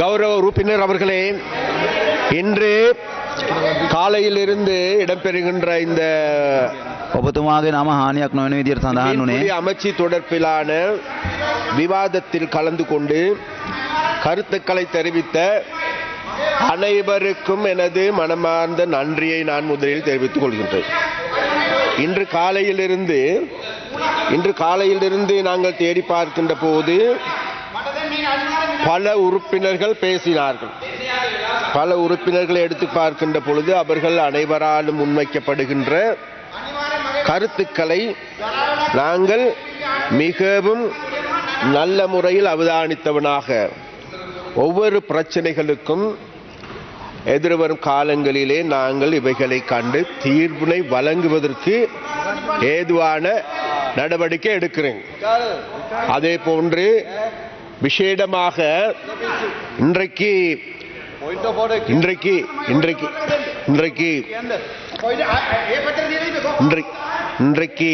கௌரவ உறுப்பினர் அவர்களே இன்று காலையிலிருந்து இடம்பெறுகின்ற இந்த ඔබතුමාගේ නම හානියක් නොවන විදියට සඳහන් වුණේ மீன்பிடி அமைச்சு தொடர்பிலான விவாதத்தில் கலந்து கொண்டு கருத்துக்களை தெரிவித்த அனைவருக்கும் எனது மனமார்ந்த நன்றியை நான் முதலில் தெரிவித்துக் கொள்கின்றேன் இன்று காலையிலிருந்து இன்று காலையிலிருந்து நாங்கள் தேடி பார்க்கின்ற போது பல உறுப்பினர்கள் பேசினார்கள். பல உறுப்பினர்களை எடுத்து பார்க்கின்ற பொழுது அவர்கள் அனைவராலும் முன்வைக்கப்படுகின்ற கருத்துக்களை நாங்கள் மிகவும் நல்ல முறையில் அவதானித்தவனாக ஒவ்வொரு பிரச்சனைகளுக்கும் எதிர்வரும் காலங்களிலே நாங்கள் இவைகளை கண்டு தீர்வினை வழங்குவதற்கு ஏதுவான நடவடிக்கை எடுக்கிறேன். அதே போன்று விசேடமாக இன்றைக்கு இன்றைக்கு இன்றைக்கு இன்றைக்கு இன்றைக்கு இன்றைக்கு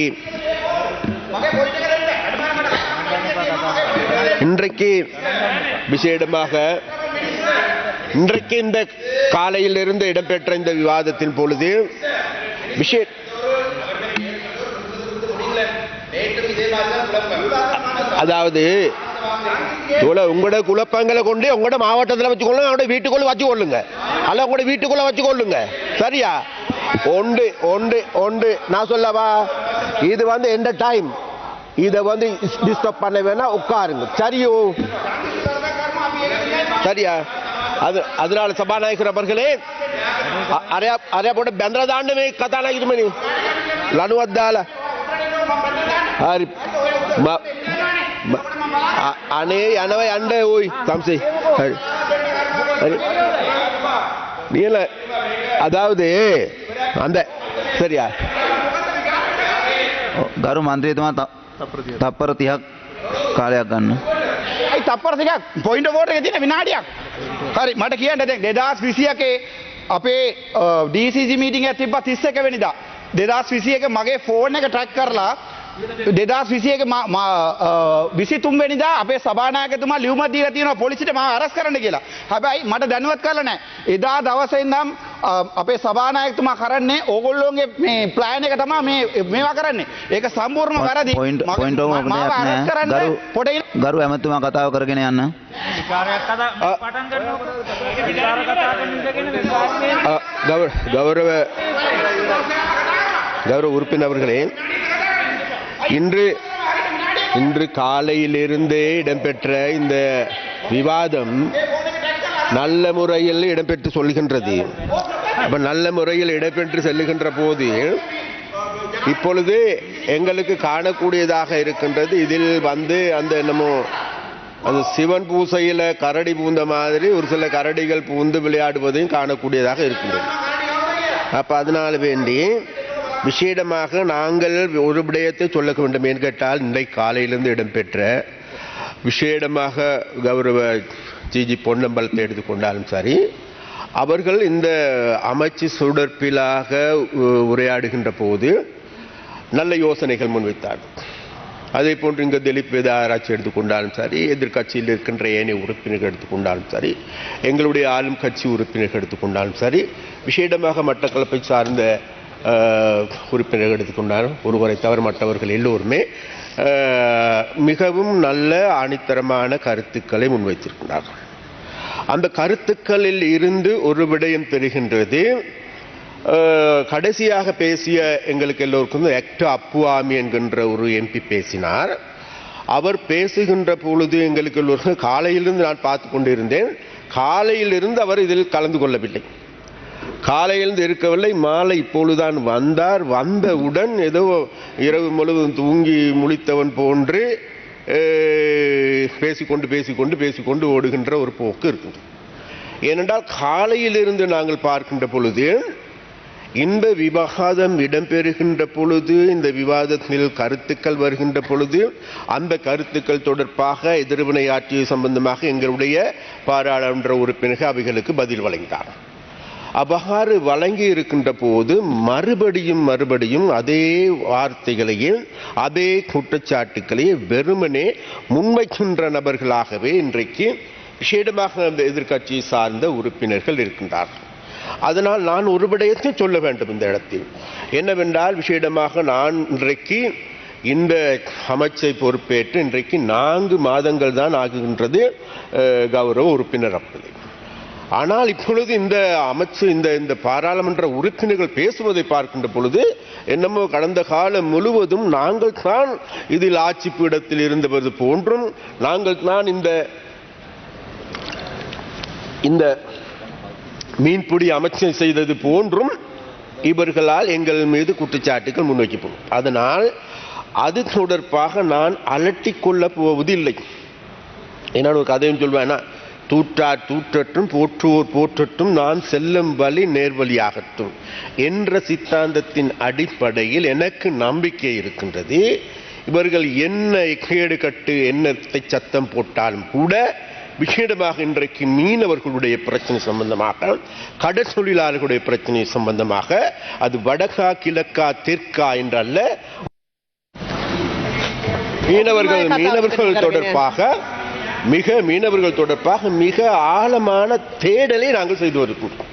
இன்றைக்கு விசேடமாக இன்றைக்கு இந்த காலையிலிருந்து இடம்பெற்ற இந்த விவாதத்தின் பொழுது விஷய அதாவது இவ்வளோ உங்களோட குழப்பங்களை கொண்டு உங்களோட மாவட்டத்தில் வச்சு கொள்ளுங்க அவங்களோட வீட்டுக்குள்ளே வச்சுக்கொள்ளுங்க. அல்ல உங்களோட வீட்டுக்குள்ளே வச்சுக்கொள்ளுங்க. சரியா? ஒன்று ஒன்று ஒன்று. நான் சொல்லவா? இது வந்து எந்த டைம் இதை வந்து டிஸ்டர்ப் பண்ண வேணா உட்காருங்க. சரியோ? சரியா? அது அதனால சபாநாயகர் அவர்களே அரையா அரையா போட்டு பெந்தரதாண்டமே கதாநாயகர் மணி. லனுவத்தால. ஹரி අනේ යනවා යන්න ඕයි සම්සේ හරි හරි நீல அதாவது அந்த சரியா ගරු මන්ත්‍රීතුමා ත- තප්පර 30ක් කාලයක් ගන්න. ඇයි තප්පර දෙකක් පොයින්ට වෝට එක තියෙන විනාඩියක් හරි මට කියන්න දැන් දෙදස් විසියකේ අපේ ඩීසිසි මීටිං එක තිබ්බ තිස්ස එක වෙනිදා දෙදස් විසිය එක මගේ ෆෝන් එක ට්‍රැක් කරලා දෙදස් විසියක විසි තුන්වෙනිදා අපේ සභානායකතුමා ලියුම දීලා තියෙනවා පොලිසියට මාව අරස් කරන්න කියලා. හැබැයි මට දැනුවත් කරලා නැහැ. එදා දවසේ ඉඳන් අ, අපේ සභානායකතුමා කරන්නේ ඕගොල්ලෝගේ මේ ප්ලෑන් එක තමයි මේ මේවා කරන්නේ. ඒක සම්පූර්ණම වැරදි. පොයින්ට් මගේ- පොයින්ට් ඕක මාව දෙයක් අරස් නෑ. කරන්න ගරු පොඩි ගරු ඇමතුමා කතාව කරගෙන යන්න. විකාරයක් කතා අ- පටන් ගන්නකොට විකාර කතා කරන ඉඳගෙන විකාරයේ அ, கௌர- கௌரவ கௌரவ உறுப்பினர்களே இன்று இன்று காலையிலிருந்தே இடம்பெற்ற இந்த விவாதம் நல்ல முறையில் இடம்பெற்று சொல்கின்றது. இப்போ நல்ல முறையில் இடம்பெற்று செல்லுகின்ற போது இப்பொழுது எங்களுக்கு காணக்கூடியதாக இருக்கின்றது. இதில் வந்து அந்த என்னமோ அந்த சிவன் பூசையில் கரடி பூந்த மாதிரி ஒரு சில கரடிகள் பூந்து விளையாடுவதையும் காணக்கூடியதாக இருக்கின்றது. அப்போ அதனால் வேண்டி விசேடமாக நாங்கள் ஒரு விடயத்தை சொல்ல வேண்டும் என்று கேட்டால் இன்றைக்கு காலையிலிருந்து இடம்பெற்ற விசேடமாக கௌரவ ஜிஜி பொன்னம்பலத்தை எடுத்துக்கொண்டாலும் சரி அவர்கள் இந்த அமைச்சு சுடற்பிலாக உரையாடுகின்ற போது நல்ல யோசனைகள் முன்வைத்தார்கள் அதே போன்று இங்கே திலீப் வேத ஆராய்ச்சி எடுத்துக்கொண்டாலும் சரி எதிர்க்கட்சியில் இருக்கின்ற ஏனைய உறுப்பினர்கள் எடுத்துக்கொண்டாலும் சரி எங்களுடைய ஆளும் கட்சி உறுப்பினர்கள் எடுத்துக்கொண்டாலும் சரி விசேடமாக மட்டக்களப்பை சார்ந்த உறுப்பினர் உறுப்பினர்கள் எடுத்துக்கொண்டாலும் ஒருவரை தவிர மற்றவர்கள் எல்லோருமே மிகவும் நல்ல ஆணித்தரமான கருத்துக்களை முன்வைத்திருக்கிறார்கள். அந்த கருத்துக்களில் இருந்து ஒரு விடயம் தெரிகின்றது. கடைசியாக பேசிய எங்களுக்கு எல்லோருக்கும் ஆக்டோ அப்புவாமி என்கின்ற ஒரு எம்பி பேசினார். அவர் பேசுகின்ற பொழுது எங்களுக்கு எல்லோருக்கும் காலையிலிருந்து நான் பார்த்து கொண்டிருந்தேன். காலையிலிருந்து அவர் இதில் கலந்து கொள்ளவில்லை. காலையிலிருந்து இருக்கவில்லை மாலை இப்பொழுதுதான் வந்தார். வந்தவுடன் ஏதோ இரவு முழுவதும் தூங்கி முழித்தவன் போன்று பேசிக்கொண்டு பேசிக்கொண்டு பேசிக்கொண்டு ஓடுகின்ற ஒரு போக்கு இருக்குது ஏனென்றால் காலையிலிருந்து நாங்கள் பார்க்கின்ற பொழுது இந்த விவாதம் இடம்பெறுகின்ற பொழுது இந்த விவாதத்தில் கருத்துக்கள் வருகின்ற பொழுது அந்த கருத்துக்கள் தொடர்பாக எதிர்வினையாற்றிய சம்பந்தமாக எங்களுடைய பாராளுமன்ற உறுப்பினர்கள் அவைகளுக்கு பதில் வழங்கினார் அவ்வாறு வழங்கி இருக்கின்ற போது மறுபடியும் மறுபடியும் அதே வார்த்தைகளையும் அதே குற்றச்சாட்டுக்களையும் வெறுமனே முன்வைக்கின்ற நபர்களாகவே இன்றைக்கு விஷேடமாக அந்த எதிர்கட்சியை சார்ந்த உறுப்பினர்கள் இருக்கின்றார்கள். அதனால் நான் ஒரு விடயத்தை சொல்ல வேண்டும் இந்த இடத்தில். என்னவென்றால் விஷேடமாக நான் இன்றைக்கு இந்த அமைச்சை பொறுப்பேற்று இன்றைக்கு நான்கு மாதங்கள் தான் ஆகுகின்றது கௌரவ உறுப்பினர் அப்படி ஆனால் இப்பொழுது இந்த அமைச்சு இந்த இந்த பாராளுமன்ற உறுப்பினர்கள் பேசுவதை பார்க்கின்ற பொழுது என்னமோ கடந்த காலம் முழுவதும் நாங்கள் தான் இதில் ஆட்சி பீடத்தில் இருந்தவது போன்றும் நாங்கள் தான் இந்த இந்த மீன்பிடி அமைச்சம் செய்தது போன்றும் இவர்களால் எங்கள் மீது குற்றச்சாட்டுகள் முன்வைக்கப்படும் அதனால் அது தொடர்பாக நான் அலட்டிக் கொள்ளப் போவதில்லை. என்னோட ஒரு கதையும் சொல்வேன்னா தூற்றார் தூற்றட்டும் போற்றுவோர் போற்றட்டும் நான் செல்லும் வழி நேர்வழியாகட்டும் என்ற சித்தாந்தத்தின் அடிப்படையில் எனக்கு நம்பிக்கை இருக்கின்றது. இவர்கள் என்ன கேடு கட்டு என்னத்தை சத்தம் போட்டாலும் கூட விசேடமாக இன்றைக்கு மீனவர்களுடைய பிரச்சனை சம்பந்தமாக கடற் தொழிலாளர்களுடைய பிரச்சனை சம்பந்தமாக அது வடக்கா கிழக்கா தெற்கா என்றல்ல. மீனவர்கள் மீனவர்கள் தொடர்பாக மிக மீனவர்கள் தொடர்பாக மிக ஆழமான தேடலை நாங்கள் செய்து வருகிறோம்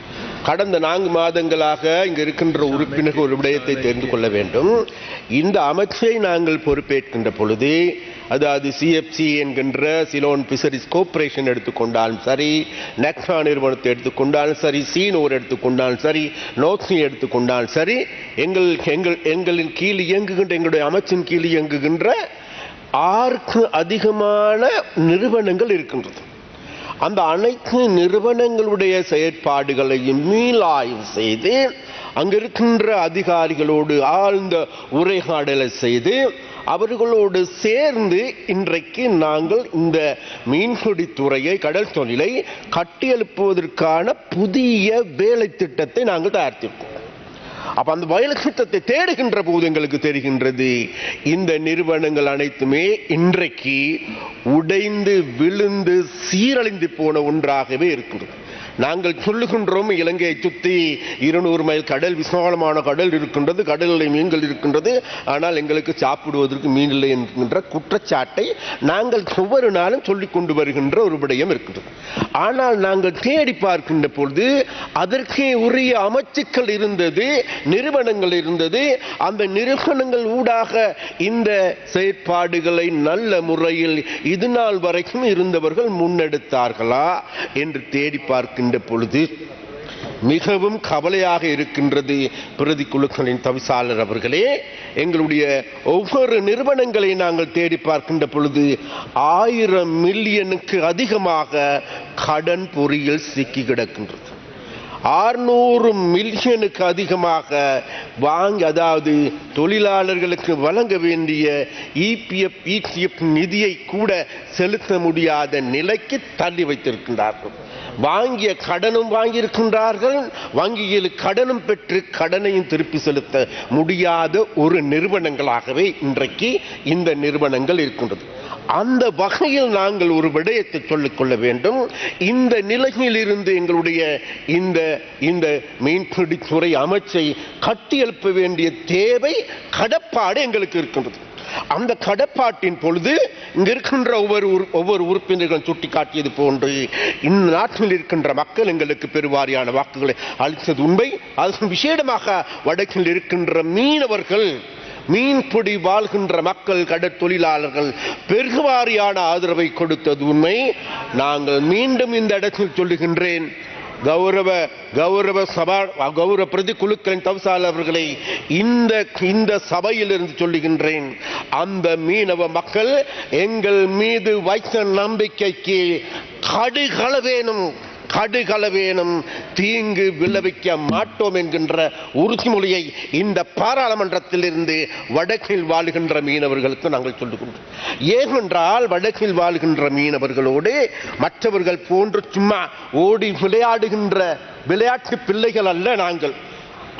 கடந்த நான்கு மாதங்களாக இங்கு இருக்கின்ற உறுப்பினர்கள் ஒரு விடயத்தை தெரிந்து கொள்ள வேண்டும். இந்த அமைச்சை நாங்கள் பொறுப்பேற்கின்ற பொழுது அதாவது சிஎஃப்சி என்கின்ற சிலோன் பிசரிஸ் கோர்பரேஷன் எடுத்துக்கொண்டாலும் சரி நெக்ஸா நிறுவனத்தை எடுத்துக்கொண்டாலும் சரி சீனோர் எடுத்துக்கொண்டாலும் சரி நோக்ஸி எடுத்துக்கொண்டாலும் சரி எங்கள் எங்கள் எங்களின் கீழ் இயங்குகின்ற எங்களுடைய அமைச்சின் கீழ் இயங்குகின்ற ஆறுக்கு அதிகமான நிறுவனங்கள் இருக்கின்றது. அந்த அனைத்து நிறுவனங்களுடைய செயற்பாடுகளையும் மீளாய்வு செய்து அங்கிருக்கின்ற அதிகாரிகளோடு ஆழ்ந்த உரையாடலை செய்து அவர்களோடு சேர்ந்து இன்றைக்கு நாங்கள் இந்த மீன்பிடி துறையை கடல் தொழிலை கட்டியெழுப்புவதற்கான புதிய வேலை திட்டத்தை நாங்கள் தயாரித்திருக்கோம். அப்ப அந்த வயல் திட்டத்தை தேடுகின்ற போது எங்களுக்கு தெரிகின்றது. இந்த நிறுவனங்கள் அனைத்துமே இன்றைக்கு உடைந்து விழுந்து சீரழிந்து போன ஒன்றாகவே இருக்கின்றது நாங்கள் சொல்லுகின்றோம் இலங்கையை சுற்றி இருநூறு மைல் கடல் விசாலமான கடல் இருக்கின்றது கடலில் மீன்கள் இருக்கின்றது. ஆனால் எங்களுக்கு சாப்பிடுவதற்கு மீன் இல்லை என்கின்ற குற்றச்சாட்டை நாங்கள் ஒவ்வொரு நாளும் சொல்லிக் கொண்டு வருகின்ற ஒரு விடயம் இருக்கின்றது. ஆனால் நாங்கள் தேடி பார்க்கின்ற பொழுது அதற்கே உரிய அமைச்சுக்கள் இருந்தது நிறுவனங்கள் இருந்தது. அந்த நிறுவனங்கள் ஊடாக இந்த செயற்பாடுகளை நல்ல முறையில் இது நாள் வரைக்கும் இருந்தவர்கள் முன்னெடுத்தார்களா என்று தேடி பார்க்கின்ற பொழுது மிகவும் கவலையாக இருக்கின்றது பிரதி குழுக்களின் தவிசாளர் அவர்களே. எங்களுடைய ஒவ்வொரு நிறுவனங்களை நாங்கள் தேடி பார்க்கின்ற பொழுது ஆயிரம் மில்லியனுக்கு அதிகமாக கடன் பொறியில் சிக்கி கிடக்கின்றது. ஆறுநூறு மில்லியனுக்கு அதிகமாக வாங்கி அதாவது தொழிலாளர்களுக்கு வழங்க வேண்டிய இபிஎஃப் இசிஎஃப் நிதியை கூட செலுத்த முடியாத நிலைக்கு தள்ளி வைத்திருக்கின்றார்கள். வாங்கிய கடனும் வாங்கியிருக்கின்றார்கள். வங்கியில் கடனும் பெற்று கடனையும் திருப்பி செலுத்த முடியாத ஒரு நிறுவனங்களாகவே இன்றைக்கு இந்த நிறுவனங்கள் இருக்கின்றது. அந்த வகையில் நாங்கள் ஒரு விடயத்தை சொல்லிக் கொள்ள வேண்டும். இந்த நிலையில் இருந்து எங்களுடைய இந்த இந்த மீன்பிடித்துறை அமைச்சை கட்டியெழுப்ப வேண்டிய தேவை கடப்பாடு எங்களுக்கு இருக்கின்றது. அந்த கடப்பாட்டின் பொழுது இங்க இருக்கின்ற ஒவ்வொரு ஒவ்வொரு உறுப்பினர்களும் சுட்டிக்காட்டியது போன்று இந்த நாட்டில் இருக்கின்ற மக்கள் எங்களுக்கு பெருவாரியான வாக்குகளை அளித்தது உண்மை. அது விசேடமாக வடக்கில் இருக்கின்ற மீனவர்கள் மீன்பிடி வாழ்கின்ற மக்கள் கடற்தொழிலாளர்கள் பெருகுவாரியான ஆதரவை கொடுத்தது உண்மை. நாங்கள் மீண்டும் இந்த இடத்தில் சொல்லுகின்றேன். கௌரவ கௌரவ சபா கௌரவ பிரதி குழுக்களின் தவிசாளர் அவர்களை இந்த இந்த சபையிலிருந்து சொல்லுகின்றேன். அந்த மீனவ மக்கள் எங்கள் மீது வைத்த நம்பிக்கைக்கு கடுகளவேனும் கடுகளவேனும் தீங்கு விளைவிக்க மாட்டோம் என்கின்ற உறுதிமொழியை இந்த பாராளுமன்றத்திலிருந்து வடக்கில் வாழுகின்ற மீனவர்களுக்கு நாங்கள் சொல்லுகின்றோம். ஏனென்றால் வடக்கில் வாழ்கின்ற மீனவர்களோடு மற்றவர்கள் போன்று சும்மா ஓடி விளையாடுகின்ற விளையாட்டு பிள்ளைகள் அல்ல நாங்கள்.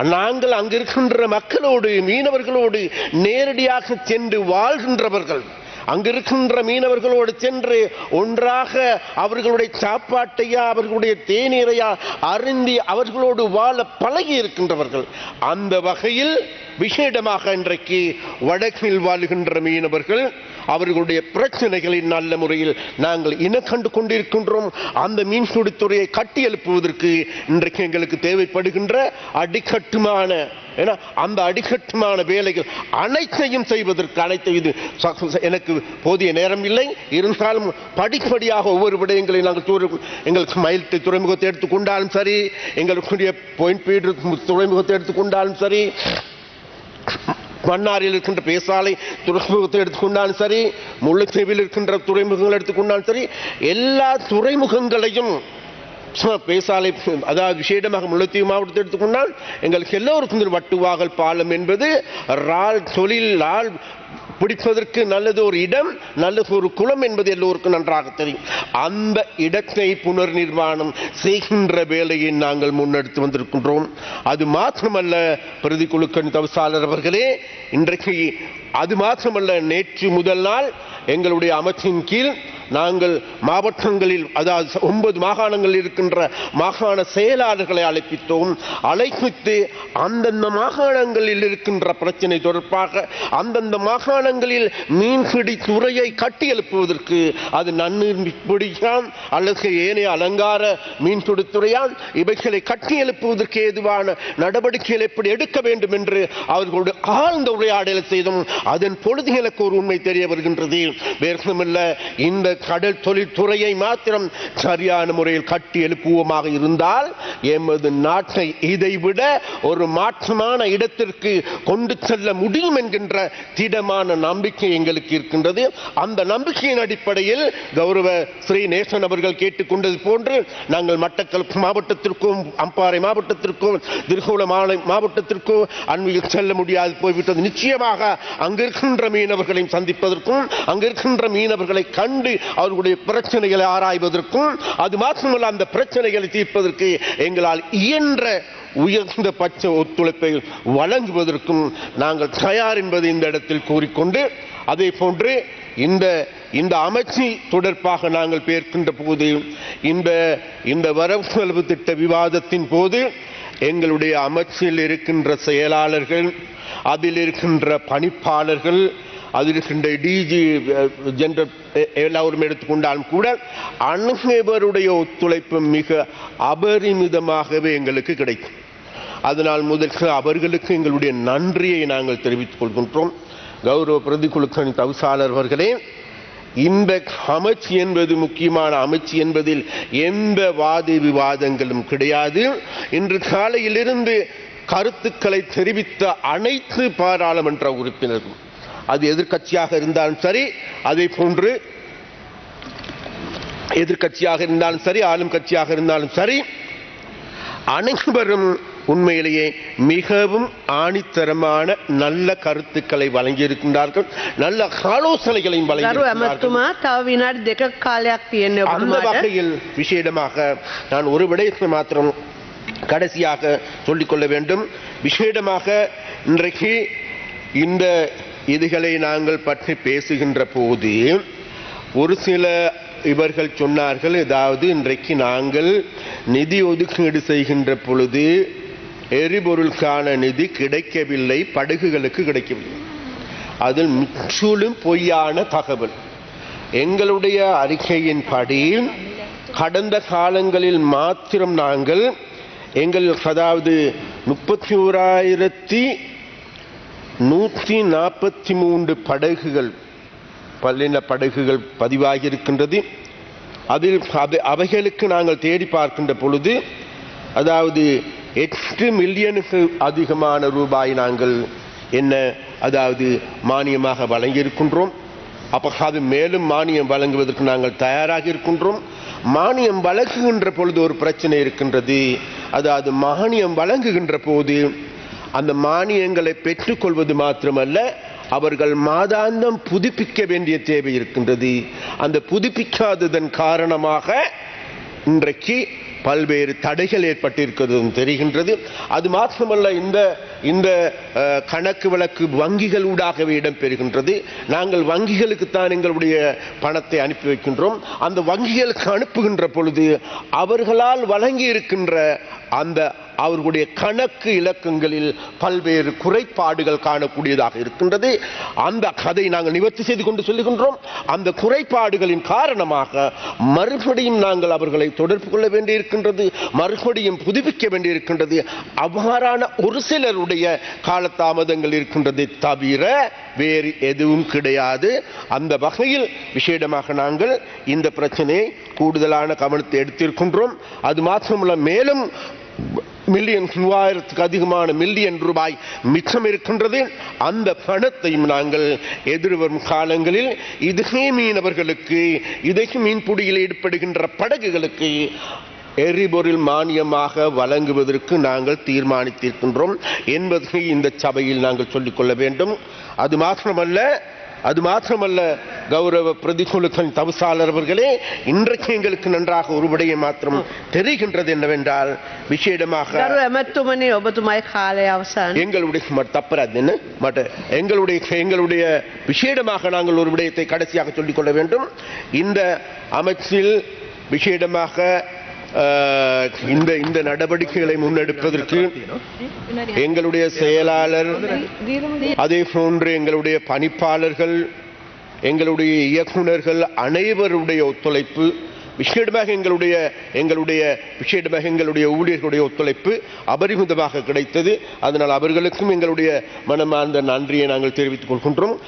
நாங்கள் அங்கிருக்கின்ற மக்களோடு மீனவர்களோடு நேரடியாக சென்று வாழ்கின்றவர்கள். அங்கிருக்கின்ற மீனவர்களோடு சென்று ஒன்றாக அவர்களுடைய சாப்பாட்டையா அவர்களுடைய தேநீரையா அருந்தி அவர்களோடு வாழ பழகி இருக்கின்றவர்கள். அந்த வகையில் விசேடமாக இன்றைக்கு வடக்கில் வாழ்கின்ற மீனவர்கள் அவர்களுடைய பிரச்சனைகளை நல்ல முறையில் நாங்கள் இன கண்டு கொண்டிருக்கின்றோம். அந்த மீன்பிடித்துறையை கட்டி எழுப்புவதற்கு இன்றைக்கு எங்களுக்கு தேவைப்படுகின்ற அடிக்கட்டுமான ஏன்னா அந்த அடிக்கட்டுமான வேலைகள் அனைத்தையும் செய்வதற்கு அனைத்து இது எனக்கு போதிய நேரம் இல்லை. இருந்தாலும் படிப்படியாக ஒவ்வொரு விடயங்களை நாங்கள் துறை- எங்களுக்கு மயில் துறைமுகத்தை எடுத்துக்கொண்டாலும் சரி எங்களுக்குரிய பாயிண்ட் பீடு துறைமுகத்தை எடுத்துக்கொண்டாலும் சரி மன்னாரில் இருக்கின்ற பேசாலை துறைமுகத்தை எடுத்துக்கொண்டாலும் சரி முல்லைத்தீவில் இருக்கின்ற துறைமுகங்கள் எடுத்துக்கொண்டாலும் சரி எல்லா துறைமுகங்களையும் பேசாலை அதாவது விசேடமாக முல்லைத்தீவு மாவட்டத்தை எடுத்துக்கொண்டால் எங்களுக்கு எல்லோருக்கும் வட்டுவாகல் பாலம் என்பது ரால் தொழில் ஆள் பிடிப்பதற்கு நல்லது ஒரு இடம் நல்லது ஒரு குளம் என்பது எல்லோருக்கும் நன்றாக தெரியும். அந்த இடத்தை புனர் நிர்மாணம் செய்கின்ற வேலையை நாங்கள் முன்னெடுத்து வந்திருக்கின்றோம். அது மாத்திரமல்ல பிரதி குழுக்கன் தவிசாளர் அவர்களே இன்றைக்கு அது மாத்திரமல்ல நேற்று முதல் நாள் எங்களுடைய அமைச்சின் கீழ் நாங்கள் மாவட்டங்களில் அதாவது ஒன்பது மாகாணங்களில் இருக்கின்ற மாகாண செயலாளர்களை அழைப்பித்தோம். அழைப்பித்து அந்தந்த மாகாணங்களில் இருக்கின்ற பிரச்சனை தொடர்பாக அந்தந்த மாகாணங்களில் மீன்பிடி துறையை கட்டி எழுப்புவதற்கு அது நன்னீர் பிடிக்கான் அல்லது ஏனைய அலங்கார மீன்பிடித்துறையால் இவைகளை கட்டி எழுப்புவதற்கு ஏதுவான நடவடிக்கைகள் எப்படி எடுக்க வேண்டும் என்று அவர்களோடு ஆழ்ந்த உரையாடலை செய்தோம். அதன் பொழுது எனக்கு ஒரு உண்மை தெரிய வருகின்றது. வேறுமில்ல இந்த கடல் தொழில்துறையை மாத்திரம் சரியான முறையில் கட்டி எழுப்புவோமாக இருந்தால் எமது நாட்டை இதைவிட ஒரு மாற்றமான இடத்திற்கு கொண்டு செல்ல முடியும் என்கின்ற திடமான நம்பிக்கை எங்களுக்கு இருக்கின்றது. அந்த நம்பிக்கையின் அடிப்படையில் கௌரவ ஸ்ரீ நேசன் அவர்கள் கேட்டுக்கொண்டது போன்று நாங்கள் மட்டக்களப்பு மாவட்டத்திற்கும் அம்பாறை மாவட்டத்திற்கும் திருகோண மாலை மாவட்டத்திற்கும் அண்மையில் செல்ல முடியாது போய்விட்டது. நிச்சயமாக அங்கிருக்கின்ற மீனவர்களையும் சந்திப்பதற்கும் அங்கிருக்கின்ற மீனவர்களை கண்டு அவர்களுடைய பிரச்சனைகளை ஆராய்வதற்கும் அது மாத்திரமல்ல அந்த பிரச்சனைகளை தீர்ப்பதற்கு எங்களால் இயன்ற உயர்ந்த பட்ச ஒத்துழைப்பை வழங்குவதற்கும் நாங்கள் தயார் என்பதை இந்த இடத்தில் கூறிக்கொண்டு அதே போன்று இந்த இந்த அமைச்சு தொடர்பாக நாங்கள் பேர்க்கின்ற போது இந்த இந்த வரவு செலவு திட்ட விவாதத்தின் போது எங்களுடைய அமைச்சில் இருக்கின்ற செயலாளர்கள் அதில் இருக்கின்ற பணிப்பாளர்கள் அதில் இருக்கின்ற டிஜி ஜெனரல் எல்லாரும் எடுத்துக்கொண்டாலும் கூட அனைவருடைய ஒத்துழைப்பு மிக அபரிமிதமாகவே எங்களுக்கு கிடைக்கும். அதனால் முதல்க அவர்களுக்கு எங்களுடைய நன்றியை நாங்கள் தெரிவித்துக் கொள்கின்றோம். கௌரவ பிரதிகுழுக்களின் தவிசாளர் அவர்களே இந்த அமைச்சு என்பது முக்கியமான அமைச்சு என்பதில் எந்த வாத விவாதங்களும் கிடையாது. இன்று காலையிலிருந்து கருத்துக்களை தெரிவித்த அனைத்து பாராளுமன்ற உறுப்பினர்கள் அது எதிர்கட்சியாக இருந்தாலும் சரி அதை போன்று எதிர்கட்சியாக இருந்தாலும் சரி ஆளும் கட்சியாக இருந்தாலும் சரி அனைவரும் உண்மையிலேயே மிகவும் ஆணித்தரமான நல்ல கருத்துக்களை வழங்கியிருக்கின்றார்கள் நல்ல ஆலோசனைகளையும் அந்த வகையில் விசேடமாக நான் ஒரு விடயத்தை மாத்திரம் கடைசியாக சொல்லிக்கொள்ள வேண்டும். விசேடமாக இன்றைக்கு இந்த இதுகளை நாங்கள் பற்றி பேசுகின்ற போது ஒரு சில இவர்கள் சொன்னார்கள் ஏதாவது இன்றைக்கு நாங்கள் நிதி ஒதுக்கீடு செய்கின்ற பொழுது எரிபொருளுக்கான நிதி கிடைக்கவில்லை படகுகளுக்கு கிடைக்கவில்லை. அதில் முற்றிலும் பொய்யான தகவல். எங்களுடைய அறிக்கையின்படி கடந்த காலங்களில் மாத்திரம் நாங்கள் எங்கள் அதாவது முப்பத்தி ஓராயிரத்தி நூற்றி நாற்பத்தி மூன்று படகுகள் பல்லின படகுகள் பதிவாகியிருக்கின்றது. அதில் அவை- அவைகளுக்கு நாங்கள் தேடி பார்க்கின்ற பொழுது அதாவது எட்டு மில்லியனுக்கு அதிகமான ரூபாய் நாங்கள் என்ன அதாவது மானியமாக வழங்கியிருக்கின்றோம். அப்போ அது மேலும் மானியம் வழங்குவதற்கு நாங்கள் தயாராக இருக்கின்றோம். மானியம் வழங்குகின்ற பொழுது ஒரு பிரச்சனை இருக்கின்றது. அதாவது மானியம் வழங்குகின்ற போது அந்த மானியங்களை பெற்றுக்கொள்வது மாத்திரமல்ல அவர்கள் மாதாந்தம் புதுப்பிக்க வேண்டிய தேவை இருக்கின்றது. அந்த புதுப்பிக்காததன் காரணமாக இன்றைக்கு பல்வேறு தடைகள் ஏற்பட்டிருக்கிறதும் தெரிகின்றது. அது மாத்திரமல்ல இந்த இந்த கணக்கு வழக்கு வங்கிகள் ஊடாகவே இடம்பெறுகின்றது. நாங்கள் வங்கிகளுக்கு தான் எங்களுடைய பணத்தை அனுப்பி வைக்கின்றோம். அந்த வங்கிகளுக்கு அனுப்புகின்ற பொழுது அவர்களால் வழங்கி இருக்கின்ற அந்த அவர்களுடைய கணக்கு இலக்கங்களில் பல்வேறு குறைபாடுகள் காணக்கூடியதாக இருக்கின்றது. அந்த கதை நாங்கள் நிவர்த்தி செய்து கொண்டு சொல்லுகின்றோம். அந்த குறைபாடுகளின் காரணமாக மறுபடியும் நாங்கள் அவர்களை தொடர்பு கொள்ள வேண்டியிருக்கின்றது மறுபடியும் புதுப்பிக்க வேண்டியிருக்கின்றது. அவ்வாறான ஒரு சிலருடைய காலதாமதங்கள் இருக்கின்றது தவிர வேறு எதுவும் கிடையாது. அந்த வகையில் விசேடமாக நாங்கள் இந்த பிரச்சனையை கூடுதலான கவனத்தை எடுத்திருக்கின்றோம். அது மாத்திரமல்ல மேலும் மில்லியன் மூவாயிரத்துக்கு அதிகமான மில்லியன் ரூபாய் மிச்சம் இருக்கின்றது. அந்த பணத்தையும் நாங்கள் எதிர்வரும் காலங்களில் இதுகே மீனவர்களுக்கு இதையும் மீன்பிடியில் ஈடுபடுகின்ற படகுகளுக்கு எரிபொருள் மானியமாக வழங்குவதற்கு நாங்கள் தீர்மானித்திருக்கின்றோம் என்பதை இந்த சபையில் நாங்கள் சொல்லிக்கொள்ள வேண்டும். அது மாத்திரமல்ல அது மாத்திரமல்ல கௌரவ பிரதிகுலுக்கன் தவசாளர் அவர்களே இன்றைக்கு எங்களுக்கு நன்றாக ஒரு விடையை மாத்திரம் தெரிகின்றது என்னவென்றால் விசேடமாக எங்களுடைய தப்பராது என்ன? மட்ட எங்களுடைய எங்களுடைய விசேடமாக நாங்கள் ஒரு விடயத்தை கடைசியாக சொல்லிக்கொள்ள வேண்டும். இந்த அமைச்சில் விசேடமாக இந்த இந்த நடவடிக்கைகளை முன்னெடுப்பதற்கு எங்களுடைய செயலாளர் அதே போன்று எங்களுடைய பணிப்பாளர்கள் எங்களுடைய இயக்குனர்கள் அனைவருடைய ஒத்துழைப்பு விசேடமாக எங்களுடைய எங்களுடைய விசேடமாக எங்களுடைய ஊழியர்களுடைய ஒத்துழைப்பு அபரிமிதமாக கிடைத்தது. அதனால் அவர்களுக்கும் எங்களுடைய மனமார்ந்த நன்றியை நாங்கள் தெரிவித்துக் கொள்கின்றோம்.